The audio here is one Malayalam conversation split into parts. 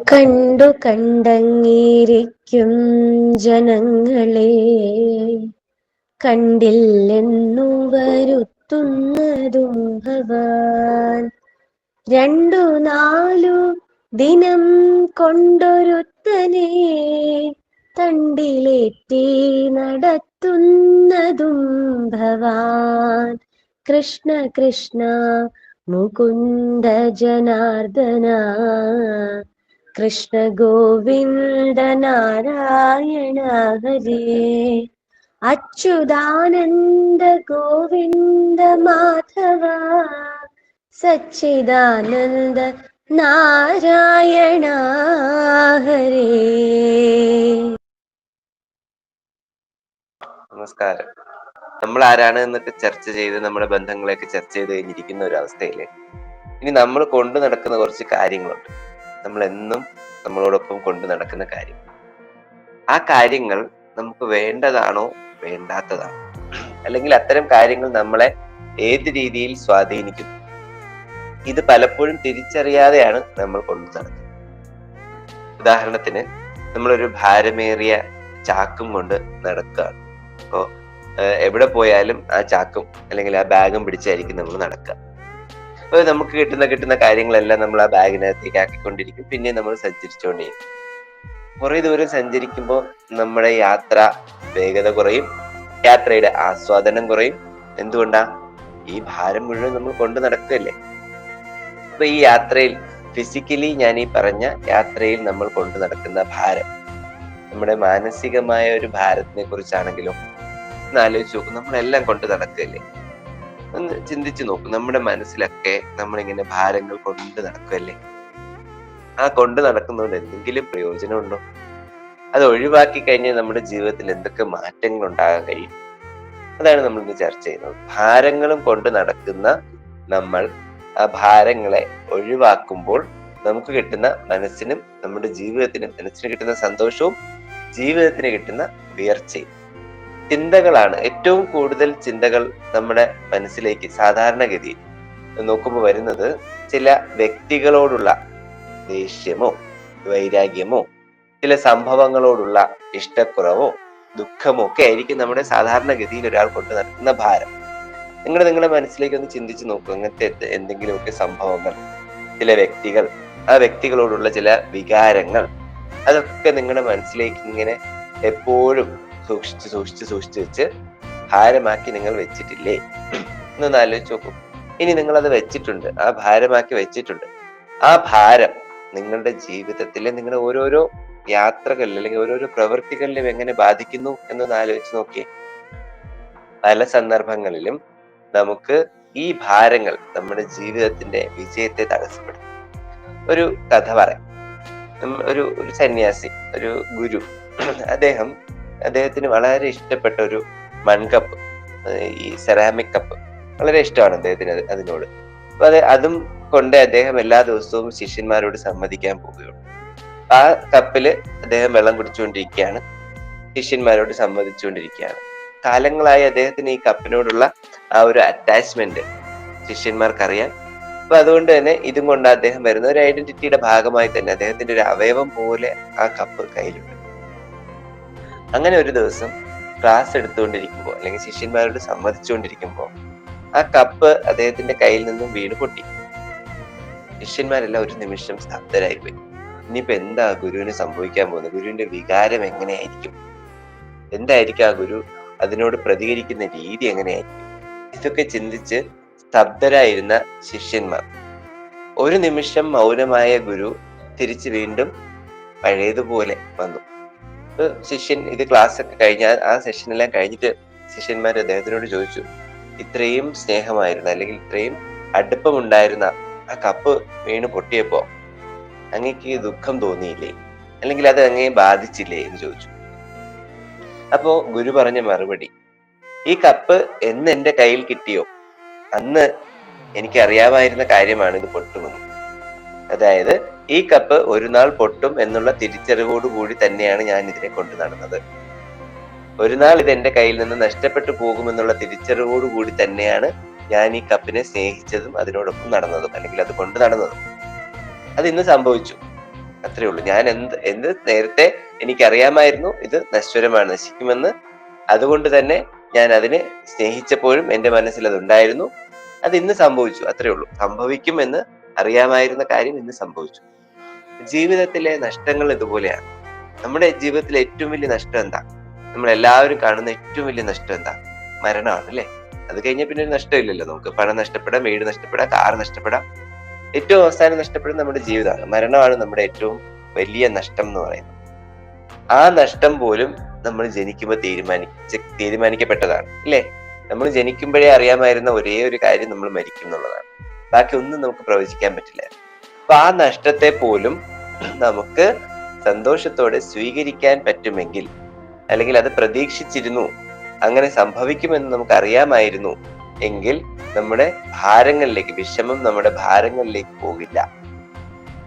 കണ്ടു കണ്ടങ്ങിരിക്കും ജനങ്ങളെ. കണ്ടില്ലെന്നു വരുത്തുന്നതും ഭവാൻ. രണ്ടു നാലു ദിനം കൊണ്ടൊരുത്തനെ തണ്ടിലേറ്റി നടത്തുന്നതും ഭവാൻ. കൃഷ്ണ കൃഷ്ണ മുകുന്ദ ജനാർദ്ദന കൃഷ്ണ ഗോവിന്ദ നാരായണ ഹരി അച്യുതാനന്ദ ഗോവിന്ദ മാധവ സച്ചിദാനന്ദ നാരായണ ഹരി നമസ്കാരം. നമ്മൾ ആരാണ് എന്നൊക്കെ ചർച്ച ചെയ്ത് നമ്മുടെ ബന്ധങ്ങളെയൊക്കെ ചർച്ച ചെയ്ത് കഴിഞ്ഞിരിക്കുന്ന ഒരു അവസ്ഥയിൽ ഇനി നമ്മൾ കൊണ്ടു നടക്കുന്ന കുറച്ച് കാര്യങ്ങളുണ്ട്. നമ്മൾ എന്നും നമ്മളോടൊപ്പം കൊണ്ടു നടക്കുന്ന കാര്യം. ആ കാര്യങ്ങൾ നമുക്ക് വേണ്ടതാണോ? വേണ്ടാത്തതാണോ? അല്ലെങ്കിൽ അത്തരം കാര്യങ്ങൾ നമ്മളെ ഏത് രീതിയിൽ സ്വാധീനിക്കുന്നു ഇത് പലപ്പോഴും തിരിച്ചറിയാതെയാണ് നമ്മൾ കൊണ്ടു നടക്കുന്നത്. ഉദാഹരണത്തിന് നമ്മളൊരു ഭാരമേറിയ ചാക്കും കൊണ്ട് നടക്കുകയാണ് അപ്പോ എവിടെ പോയാലും ആ ചാക്കും അല്ലെങ്കിൽ ആ ബാഗും പിടിച്ചായിരിക്കും നമ്മൾ നടക്കുക. അപ്പോൾ നമുക്ക് കിട്ടുന്ന കിട്ടുന്ന കാര്യങ്ങളെല്ലാം നമ്മൾ ആ ബാഗിനകത്തേക്ക് ആക്കിക്കൊണ്ടിരിക്കും. പിന്നെ നമ്മൾ സഞ്ചരിച്ചുകൊണ്ടിരിക്കും കുറെ ദൂരം സഞ്ചരിക്കുമ്പോൾ നമ്മുടെ യാത്ര വേഗത കുറയും. യാത്രയുടെ ആസ്വാദനം കുറയും. എന്തുകൊണ്ടാ? ഈ ഭാരം മുഴുവൻ നമ്മൾ കൊണ്ടു നടക്കുകയല്ലേ? അപ്പൊ ഈ യാത്രയിൽ ഫിസിക്കലി ഞാൻ ഈ പറഞ്ഞ യാത്രയിൽ നമ്മൾ കൊണ്ടു നടക്കുന്ന ഭാരം നമ്മുടെ മാനസികമായ ഒരു ഭാരത്തിനെ കുറിച്ചാണെങ്കിലും ആലോചിച്ച് നോക്കും. നമ്മളെല്ലാം കൊണ്ടു നടക്കുകയല്ലേ? ഒന്ന് ചിന്തിച്ചു നോക്കും. നമ്മുടെ മനസ്സിലൊക്കെ നമ്മളിങ്ങനെ ഭാരങ്ങൾ കൊണ്ട് നടക്കുമല്ലേ ആ കൊണ്ട് നടക്കുന്നതുകൊണ്ട് എന്തെങ്കിലും പ്രയോജനമുണ്ടോ? അത് ഒഴിവാക്കി കഴിഞ്ഞാൽ നമ്മുടെ ജീവിതത്തിൽ എന്തൊക്കെ മാറ്റങ്ങൾ ഉണ്ടാകാൻ കഴിയും? അതാണ് നമ്മൾ ഇന്ന് ചർച്ച ചെയ്യുന്നത്. ഭാരങ്ങളും കൊണ്ട് നടക്കുന്ന നമ്മൾ ആ ഭാരങ്ങളെ ഒഴിവാക്കുമ്പോൾ നമുക്ക് കിട്ടുന്ന മനസ്സിനും നമ്മുടെ ജീവിതത്തിനും മനസ്സിന് കിട്ടുന്ന സന്തോഷവും ജീവിതത്തിന് കിട്ടുന്ന ഉയർച്ചയും ചിന്തകളാണ് ഏറ്റവും കൂടുതൽ ചിന്തകൾ നമ്മുടെ മനസ്സിലേക്ക് സാധാരണഗതിയിൽ നോക്കുമ്പോൾ വരുന്നത് ചില വ്യക്തികളോടുള്ള ദേഷ്യമോ വൈരാഗ്യമോ ചില സംഭവങ്ങളോടുള്ള ഇഷ്ടക്കുറവോ ദുഃഖമോ ഒക്കെ ആയിരിക്കും നമ്മുടെ സാധാരണഗതിയിൽ ഒരാൾ കൊണ്ട് നടക്കുന്ന ഭാരം. നിങ്ങൾ നിങ്ങളുടെ മനസ്സിലേക്ക് ഒന്ന് ചിന്തിച്ചു നോക്കൂ. അങ്ങനത്തെ എന്തെങ്കിലുമൊക്കെ സംഭവങ്ങൾ ചില വ്യക്തികൾ ആ വ്യക്തികളോടുള്ള ചില വികാരങ്ങൾ അതൊക്കെ നിങ്ങളുടെ മനസ്സിലേക്ക് ഇങ്ങനെ എപ്പോഴും സൂക്ഷിച്ച് സൂക്ഷിച്ച് സൂക്ഷിച്ച് വെച്ച് ഭാരമാക്കി നിങ്ങൾ വെച്ചിട്ടില്ലേ? എന്നൊന്ന് ആലോചിച്ച് നോക്കൂ. ഇനി നിങ്ങൾ അത് വെച്ചിട്ടുണ്ട്. ആ ഭാരമാക്കി വെച്ചിട്ടുണ്ട്. ആ ഭാരം നിങ്ങളുടെ ജീവിതത്തിലെ നിങ്ങളുടെ ഓരോരോ യാത്രകളിൽ അല്ലെങ്കിൽ ഓരോരോ പ്രവൃത്തികളിലും എങ്ങനെ ബാധിക്കുന്നു എന്നൊന്ന് ആലോചിച്ച് നോക്കിയേ. പല സന്ദർഭങ്ങളിലും നമുക്ക് ഈ ഭാരങ്ങൾ നമ്മുടെ ജീവിതത്തിന്റെ വിജയത്തെ തടസ്സപ്പെടുത്തും. ഒരു കഥ പറയാം. ഒരു ഒരു സന്യാസി ഒരു ഗുരു അദ്ദേഹം അദ്ദേഹത്തിന് വളരെ ഇഷ്ടപ്പെട്ട ഒരു മൺകപ്പ് ഈ സെറാമിക് കപ്പ് വളരെ ഇഷ്ടമാണ് അദ്ദേഹത്തിന് അതിനോട്. അപ്പൊ അത് അതും കൊണ്ട് അദ്ദേഹം എല്ലാ ദിവസവും ശിഷ്യന്മാരോട് സംവദിക്കാൻ പോവുകയുള്ളൂ. ആ കപ്പിൽ അദ്ദേഹം വെള്ളം കുടിച്ചുകൊണ്ടിരിക്കുകയാണ് ശിഷ്യന്മാരോട് സംവദിച്ചുകൊണ്ടിരിക്കുകയാണ് കാലങ്ങളായി അദ്ദേഹത്തിന് ഈ കപ്പിനോടുള്ള ആ ഒരു അറ്റാച്ച്മെന്റ് ശിഷ്യന്മാർക്കറിയാം. അപ്പൊ അതുകൊണ്ട് തന്നെ ഇതും കൊണ്ട് അദ്ദേഹം വരുന്ന ഒരു ഐഡന്റിറ്റിയുടെ ഭാഗമായി തന്നെ അദ്ദേഹത്തിന്റെ ഒരു അവയവം പോലെ ആ കപ്പ് കയ്യിലുണ്ട്. അങ്ങനെ ഒരു ദിവസം ക്ലാസ് എടുത്തുകൊണ്ടിരിക്കുമ്പോൾ അല്ലെങ്കിൽ ശിഷ്യന്മാരോട് സംവദിച്ചുകൊണ്ടിരിക്കുമ്പോൾ ആ കപ്പ് അദ്ദേഹത്തിന്റെ കയ്യിൽ നിന്നും വീണ് പൊട്ടി. ശിഷ്യന്മാരെല്ലാം ഒരു നിമിഷം സ്തബ്ധരായി പോയി. ഇനിയിപ്പോ എന്താ ഗുരുവിന് സംഭവിക്കാൻ പോകുന്നത്? ഗുരുവിന്റെ വികാരം എങ്ങനെയായിരിക്കും? എന്തായിരിക്കും ആ ഗുരു അതിനോട് പ്രതികരിക്കുന്ന രീതി എങ്ങനെയായിരിക്കും? ഇതൊക്കെ ചിന്തിച്ച് സ്തബ്ധരായിരുന്ന ശിഷ്യന്മാർ. ഒരു നിമിഷം മൗനമായ ഗുരു തിരിച്ചു വീണ്ടും പഴയതുപോലെ വന്നു. ശിഷ്യൻ ഇത് ക്ലാസ് ഒക്കെ കഴിഞ്ഞ ആ സെഷനെല്ലാം കഴിഞ്ഞിട്ട് ശിഷ്യന്മാർ അദ്ദേഹത്തിനോട് ചോദിച്ചു ഇത്രയും സ്നേഹമായിരുന്നു അല്ലെങ്കിൽ ഇത്രയും അടുപ്പമുണ്ടായിരുന്ന ആ കപ്പ് വീണ് പൊട്ടിയപ്പോ അങ്ങക്ക് ദുഃഖം തോന്നിയില്ലേ? അല്ലെങ്കിൽ അത് അങ്ങേ ബാധിച്ചില്ലേ? എന്ന് ചോദിച്ചു. അപ്പോ ഗുരു പറഞ്ഞ മറുപടി ഈ കപ്പ് എന്ന് എന്റെ കയ്യിൽ കിട്ടിയോ? അന്ന് എനിക്ക് അറിയാമായിരുന്ന കാര്യമാണ് ഇത് പൊട്ടുമെന്ന്. അതായത് ഈ കപ്പ് ഒരു നാൾ പൊട്ടും എന്നുള്ള തിരിച്ചറിവോടുകൂടി തന്നെയാണ് ഞാൻ ഇതിനെ കൊണ്ടു നടന്നത്. ഒരു നാൾ ഇത് എന്റെ കയ്യിൽ നിന്ന് നഷ്ടപ്പെട്ടു പോകുമെന്നുള്ള തിരിച്ചറിവോടുകൂടി തന്നെയാണ് ഞാൻ ഈ കപ്പിനെ സ്നേഹിച്ചതും അതിനോടൊപ്പം നടന്നതും അല്ലെങ്കിൽ അത് കൊണ്ട് നടന്നതും. അത് ഇന്ന് സംഭവിച്ചു. അത്രേ ഉള്ളൂ. ഞാൻ എന്ത് എന്ത് നേരത്തെ എനിക്കറിയാമായിരുന്നു ഇത് നശ്വരമാണ് നശിക്കുമെന്ന്. അതുകൊണ്ട് തന്നെ ഞാൻ അതിനെ സ്നേഹിച്ചപ്പോഴും എന്റെ മനസ്സിൽ അതുണ്ടായിരുന്നു. അത് ഇന്ന് സംഭവിച്ചു. അത്രേ ഉള്ളൂ. സംഭവിക്കുമെന്ന് അറിയാമായിരുന്ന കാര്യം ഇന്ന് സംഭവിച്ചു. ജീവിതത്തിലെ നഷ്ടങ്ങൾ ഇതുപോലെയാണ്. നമ്മുടെ ജീവിതത്തിലെ ഏറ്റവും വലിയ നഷ്ടം എന്താ? നമ്മൾ എല്ലാവരും കാണുന്ന ഏറ്റവും വലിയ നഷ്ടം എന്താ? മരണമാണ് അല്ലെ? അത് കഴിഞ്ഞാൽ പിന്നെ ഒരു നഷ്ടമില്ലല്ലോ നമുക്ക്. പണം നഷ്ടപ്പെടാം വീട് നഷ്ടപ്പെടാം കാർ നഷ്ടപ്പെടാം. ഏറ്റവും അവസാനം നഷ്ടപ്പെടുന്ന നമ്മുടെ ജീവിതമാണ്. മരണമാണ് നമ്മുടെ ഏറ്റവും വലിയ നഷ്ടം എന്ന് പറയുന്നത്. ആ നഷ്ടം പോലും നമ്മൾ ജനിക്കുമ്പോൾ തീരുമാനിച്ച തീരുമാനിക്കപ്പെട്ടതാണ് ഇല്ലേ നമ്മൾ ജനിക്കുമ്പോഴേ അറിയാമായിരുന്ന ഒരേ ഒരു കാര്യം നമ്മൾ മരിക്കും എന്നുള്ളതാണ്. ബാക്കി ഒന്നും നമുക്ക് പ്രവചിക്കാൻ പറ്റില്ല. അപ്പൊ ആ നഷ്ടത്തെ പോലും നമുക്ക് സന്തോഷത്തോടെ സ്വീകരിക്കാൻ പറ്റുമെങ്കിൽ അല്ലെങ്കിൽ അത് പ്രതീക്ഷിച്ചിരുന്നു അങ്ങനെ സംഭവിക്കുമെന്ന് നമുക്ക് അറിയാമായിരുന്നു എങ്കിൽ നമ്മുടെ ഭാരങ്ങളിലേക്ക് വിഷമം നമ്മുടെ ഭാരങ്ങളിലേക്ക് പോകില്ല.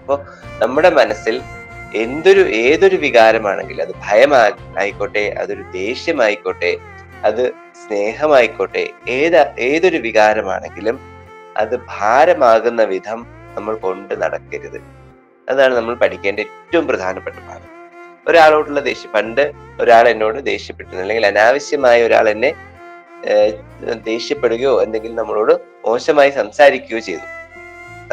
അപ്പോ നമ്മുടെ മനസ്സിൽ എന്തൊരു ഏതൊരു വികാരമാണെങ്കിലും അത് ഭയം ആയിക്കോട്ടെ അതൊരു ദേഷ്യമായിക്കോട്ടെ അത് സ്നേഹമായിക്കോട്ടെ ഏത് ഏതൊരു വികാരമാണെങ്കിലും അത് ഭാരമാകുന്ന വിധം നമ്മൾ കൊണ്ട് നടക്കരുത്. അതാണ് നമ്മൾ പഠിക്കേണ്ട ഏറ്റവും പ്രധാനപ്പെട്ട ഭാഗം. ഒരാളോടുള്ള ദേഷ്യം പണ്ട് ഒരാൾ എന്നോട് ദേഷ്യപ്പെട്ടിരുന്നു. അല്ലെങ്കിൽ അനാവശ്യമായ ഒരാൾ എന്നെ ദേഷ്യപ്പെടുകയോ എന്തെങ്കിലും നമ്മളോട് മോശമായി സംസാരിക്കുകയോ ചെയ്തു.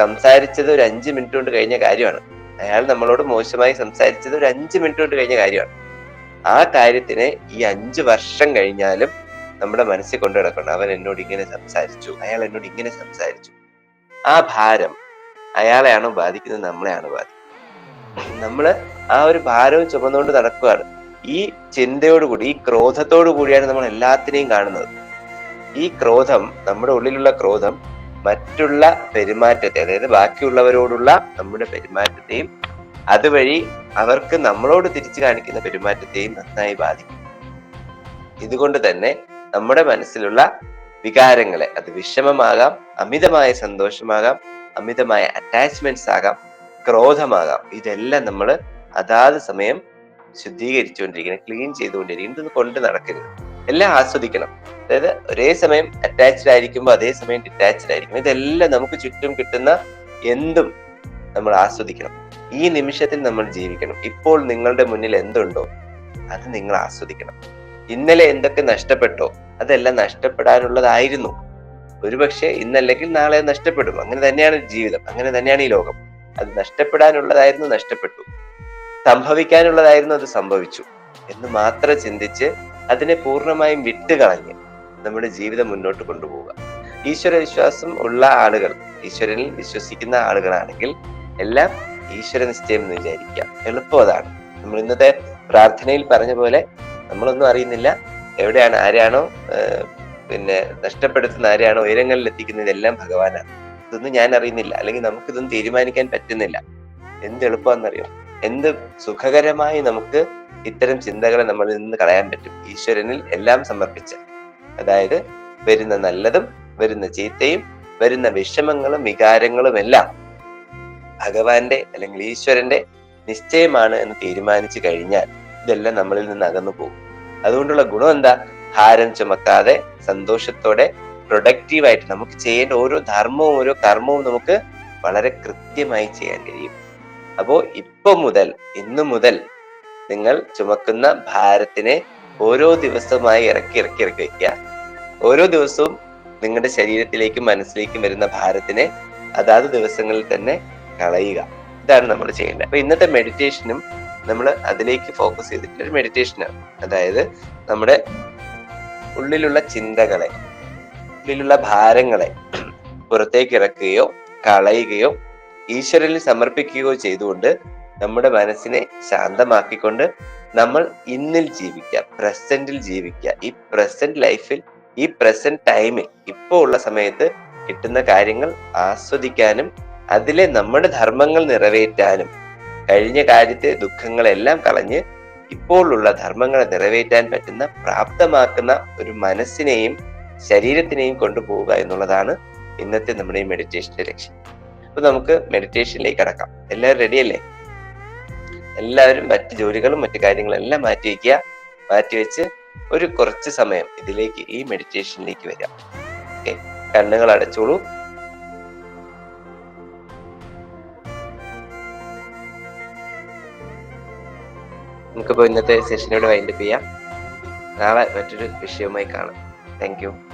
സംസാരിച്ചത് ഒരു അഞ്ച് മിനിറ്റ് കൊണ്ട് കഴിഞ്ഞ കാര്യമാണ്. അയാൾ നമ്മളോട് മോശമായി സംസാരിച്ചത് ഒരു അഞ്ച് മിനിറ്റ് കൊണ്ട് കഴിഞ്ഞ കാര്യമാണ്. ആ കാര്യത്തിന് ഈ അഞ്ച് വർഷം കഴിഞ്ഞാലും നമ്മുടെ മനസ്സിൽ കൊണ്ടു നടക്കണം അവൻ എന്നോട് ഇങ്ങനെ സംസാരിച്ചു അയാൾ എന്നോട് ഇങ്ങനെ സംസാരിച്ചു. ആ ഭാരം അയാളെയാണോ ബാധിക്കുന്നത് നമ്മളെയാണ് ബാധിക്കുന്നത്. നമ്മൾ ആ ഒരു ഭാരവും ചുമന്നുകൊണ്ട് നടക്കുകയാണ് ഈ ചിന്തയോടുകൂടി ഈ ക്രോധത്തോടു കൂടിയാണ് നമ്മൾ എല്ലാത്തിനെയും കാണുന്നത്. ഈ ക്രോധം നമ്മുടെ ഉള്ളിലുള്ള ക്രോധം മറ്റുള്ള പെരുമാറ്റത്തെ അതായത് ബാക്കിയുള്ളവരോടുള്ള നമ്മുടെ പെരുമാറ്റത്തെയും അതുവഴി അവർക്ക് നമ്മളോട് തിരിച്ചു കാണിക്കുന്ന പെരുമാറ്റത്തെയും നന്നായി ബാധിക്കും. ഇതുകൊണ്ട് തന്നെ നമ്മുടെ മനസ്സിലുള്ള വികാരങ്ങളെ അത് വിഷമമാകാം അമിതമായ സന്തോഷമാകാം അമിതമായ അറ്റാച്ച്മെന്റ്സ് ആകാം ക്രോധമാകാം. ഇതെല്ലാം നമ്മൾ അതാത് സമയം ശുദ്ധീകരിച്ചുകൊണ്ടിരിക്കണം ക്ലീൻ ചെയ്തുകൊണ്ടിരിക്കണം ഇതൊന്നും കൊണ്ട് നടക്കരുത്. എല്ലാം ആസ്വദിക്കണം. അതായത് ഒരേ സമയം അറ്റാച്ച്ഡ് ആയിരിക്കുമ്പോൾ അതേ സമയം ഡിറ്റാച്ച്ഡ് ആയിരിക്കും. ഇതെല്ലാം നമുക്ക് ചുറ്റും കിട്ടുന്ന എന്തും നമ്മൾ ആസ്വദിക്കണം. ഈ നിമിഷത്തിൽ നമ്മൾ ജീവിക്കണം. ഇപ്പോൾ നിങ്ങളുടെ മുന്നിൽ എന്തുണ്ടോ അത് നിങ്ങൾ ആസ്വദിക്കണം. ഇന്നലെ എന്തൊക്കെ നഷ്ടപ്പെട്ടോ അതെല്ലാം നഷ്ടപ്പെടാനുള്ളതായിരുന്നു. ഒരുപക്ഷെ ഇന്നല്ലെങ്കിൽ നാളെ നഷ്ടപ്പെടും. അങ്ങനെ തന്നെയാണ് ജീവിതം. അങ്ങനെ തന്നെയാണ് ഈ ലോകം. അത് നഷ്ടപ്പെടാനുള്ളതായിരുന്നു നഷ്ടപ്പെട്ടു. സംഭവിക്കാനുള്ളതായിരുന്നു അത് സംഭവിച്ചു. എന്ന് മാത്രം ചിന്തിച്ച് അതിനെ പൂർണമായും വിട്ടുകളഞ്ഞ് നമ്മുടെ ജീവിതം മുന്നോട്ട് കൊണ്ടുപോവുക. ഈശ്വര വിശ്വാസം ഉള്ള ആളുകൾ ഈശ്വരനിൽ വിശ്വസിക്കുന്ന ആളുകളാണെങ്കിൽ എല്ലാം ഈശ്വര നിശ്ചയം എന്ന് വിചാരിക്കാം എളുപ്പം അതാണ്. നമ്മൾ ഇന്നത്തെ പ്രാർത്ഥനയിൽ പറഞ്ഞ പോലെ നമ്മളൊന്നും അറിയുന്നില്ല. എവിടെയാണ് ആരെയാണോ പിന്നെ നഷ്ടപ്പെടുത്തുന്ന ആരെയാണ് ഉയരങ്ങളിൽ എത്തിക്കുന്നത് എല്ലാം ഭഗവാനാണ്. ഇതൊന്നും ഞാൻ അറിയുന്നില്ല. അല്ലെങ്കിൽ നമുക്കിതൊന്നും തീരുമാനിക്കാൻ പറ്റുന്നില്ല. എന്ത് എളുപ്പമാണെന്നറിയോ? എന്ത് സുഖകരമായി നമുക്ക് ഇത്തരം ചിന്തകളെ നമ്മളിൽ നിന്ന് കളയാൻ പറ്റും. ഈശ്വരനിൽ എല്ലാം സമർപ്പിച്ച്. അതായത് വരുന്ന നല്ലതും വരുന്ന ചീത്തയും വരുന്ന വിഷമങ്ങളും വികാരങ്ങളും എല്ലാം ഭഗവാന്റെ അല്ലെങ്കിൽ ഈശ്വരന്റെ നിശ്ചയമാണ് എന്ന് തീരുമാനിച്ചു കഴിഞ്ഞാൽ ഇതെല്ലാം നമ്മളിൽ നിന്ന് അകന്നു പോകും. അതുകൊണ്ടുള്ള ഗുണം എന്താ? ഭാരം ചുമക്കാതെ സന്തോഷത്തോടെ പ്രൊഡക്റ്റീവായിട്ട് നമുക്ക് ചെയ്യേണ്ട ഓരോ ധർമ്മവും ഓരോ കർമ്മവും നമുക്ക് വളരെ കൃത്യമായി ചെയ്യാൻ കഴിയും. അപ്പോ ഇപ്പം മുതൽ ഇന്നു മുതൽ നിങ്ങൾ ചുമക്കുന്ന ഭാരത്തിനെ ഓരോ ദിവസവുമായി ഇറക്കി ഇറക്കി ഇറക്കി വയ്ക്കുക. ഓരോ ദിവസവും നിങ്ങളുടെ ശരീരത്തിലേക്കും മനസ്സിലേക്കും വരുന്ന ഭാരത്തിനെ അതാത് ദിവസങ്ങളിൽ തന്നെ കളയുക. ഇതാണ് നമ്മൾ ചെയ്യേണ്ടത്. അപ്പൊ ഇന്നത്തെ മെഡിറ്റേഷനും നമ്മൾ അതിലേക്ക് ഫോക്കസ് ചെയ്തിട്ടുള്ള ഒരു മെഡിറ്റേഷനാണ് അതായത് നമ്മുടെ ഉള്ളിലുള്ള ചിന്തകളെ ഉള്ളിലുള്ള ഭാരങ്ങളെ പുറത്തേക്ക് ഇറക്കുകയോ കളയുകയോ ഈശ്വരനിൽ സമർപ്പിക്കുകയോ ചെയ്തുകൊണ്ട് നമ്മുടെ മനസ്സിനെ ശാന്തമാക്കിക്കൊണ്ട് നമ്മൾ ഇന്നിൽ ജീവിക്കുക പ്രസന്റിൽ ജീവിക്കുക ഈ പ്രസന്റ് ലൈഫിൽ ഈ പ്രസന്റ് ടൈമിൽ ഇപ്പോൾ ഉള്ള സമയത്ത് കിട്ടുന്ന കാര്യങ്ങൾ ആസ്വദിക്കാനും അതിലെ നമ്മുടെ ധർമ്മങ്ങൾ നിറവേറ്റാനും കഴിഞ്ഞ കാര്യത്തെ ദുഃഖങ്ങളെല്ലാം കളഞ്ഞ് ഇപ്പോഴുള്ള ധർമ്മങ്ങളെ നിറവേറ്റാൻ പറ്റുന്ന പ്രാപ്തമാക്കുന്ന ഒരു മനസ്സിനെയും ശരീരത്തിനെയും കൊണ്ടുപോവുക എന്നുള്ളതാണ് ഇന്നത്തെ നമ്മുടെ ഈ മെഡിറ്റേഷന്റെ ലക്ഷ്യം. അപ്പൊ നമുക്ക് മെഡിറ്റേഷനിലേക്ക് കടക്കാം. എല്ലാവരും റെഡിയല്ലേ എല്ലാവരും മറ്റു ജോലികളും മറ്റു കാര്യങ്ങളും എല്ലാം മാറ്റി വയ്ക്കുക. മാറ്റിവെച്ച് ഒരു കുറച്ച് സമയം ഇതിലേക്ക് ഈ മെഡിറ്റേഷനിലേക്ക് വരാം. ഓക്കെ? കണ്ണുകൾ അടച്ചോളൂ. നമുക്കിപ്പോൾ ഇന്നത്തെ സെഷനോട് വൈൻഡപ്പ് ചെയ്യാം. നാളെ മറ്റൊരു വിഷയവുമായി കാണാം. താങ്ക്